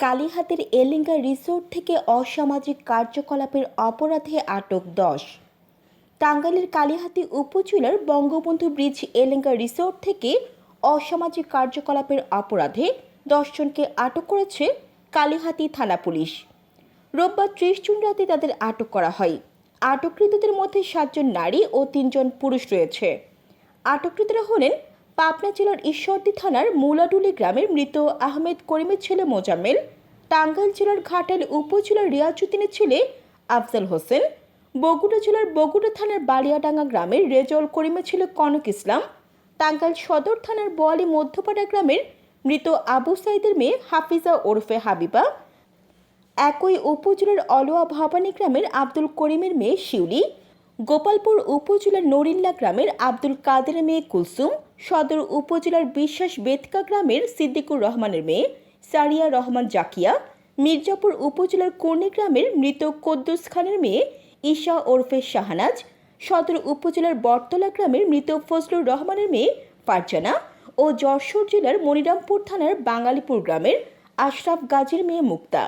কালীহাতের এলিঙ্গা resort থেকে অসামাজিক কার্যকলাপের অপরাধে আটক দশ। টাঙ্গাইলের কালীহাতি উপজেলার বঙ্গবন্ধু ব্রিজ এলেঙ্গা রিসোর্ট থেকে অসামাজিক কার্যকলাপের অপরাধে দশজনকে আটক করেছে কালীহাতি থানা পুলিশ। রোববার ত্রিশ জুন রাতে তাদের আটক করা হয়। আটককৃতদের মধ্যে সাতজন নারী ও তিনজন পুরুষ রয়েছে। আটককৃতরা হলেন পাবনা জেলার ঈশ্বরদী থানার মুলাডুলি গ্রামের মৃত আহমেদ করিমের ছেলে মোজাম্মেল, টাঙ্গাইল জেলার ঘাটাল উপজেলার রিয়াজুদ্দিনের ছেলে আফজাল হোসেন, বগুড়া জেলার বগুড়া থানার বালিয়াডাঙ্গা গ্রামের রেজল করিমের ছেলে কনক ইসলাম, টাঙ্গাইল সদর থানার বোয়ালি মধ্যপাড়া গ্রামের মৃত আবু সাইদের মেয়ে হাফিজা ওরফে হাবিবা, একই উপজেলার অলুয়া ভবানী গ্রামের আব্দুল করিমের মেয়ে শিউলি গোপালপুর উপজেলার নরিল্লা গ্রামের আব্দুল কাদের মেয়ে কুলসুম, সদর উপজেলার বিশ্বাস বেতকা গ্রামের সিদ্দিকুর রহমানের মেয়ে সারিয়া রহমান জাকিয়া, মির্জাপুর উপজেলার কর্ণী গ্রামের মৃত কদ্দুস খানের মেয়ে ঈশা ওরফে শাহনাজ, সদর উপজেলার বটতলা গ্রামের মৃত ফজলুর রহমানের মেয়ে ফারজানা ও যশোর জেলার মনিরামপুর থানার বাঙালিপুর গ্রামের আশরাফ গাজীর মেয়ে মুক্তা।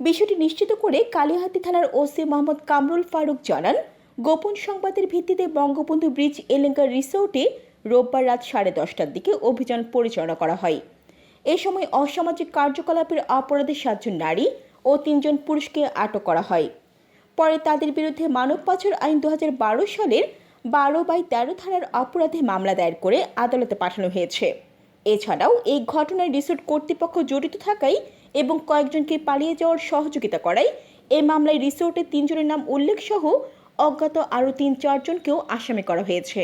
বিষয়টি নিশ্চিত করে কালিহাতি থানার ওসি মোহাম্মদ কামরুল ফারুক জানান গোপন সংবাদের ভিত্তিতে বঙ্গবন্ধু ব্রিজ এলেঙ্গা রিসোর্টে রোববার রাত সাড়ে দশটার দিকে অভিযান পরিচালনা করা হয়। এ সময় অসামাজিক কার্যকলাপের অপরাধে সাতজন নারী ও তিনজন পুরুষকে আটক করা হয়। পরে তাদের বিরুদ্ধে মানব পাচার আইন দুহাজার বারো সালের বারো বাই তেরো ধারার অপরাধে মামলা দায়ের করে আদালতে পাঠানো হয়েছে। এছাড়াও এই ঘটনায় রিসোর্ট কর্তৃপক্ষ জড়িত থাকায় এবং কয়েকজনকে পালিয়ে যাওয়ার সহযোগিতা করায় এই মামলায় রিসোর্টের তিনজনের নাম উল্লেখ সহ অজ্ঞাত আরও তিন চারজনকেও আসামি করা হয়েছে।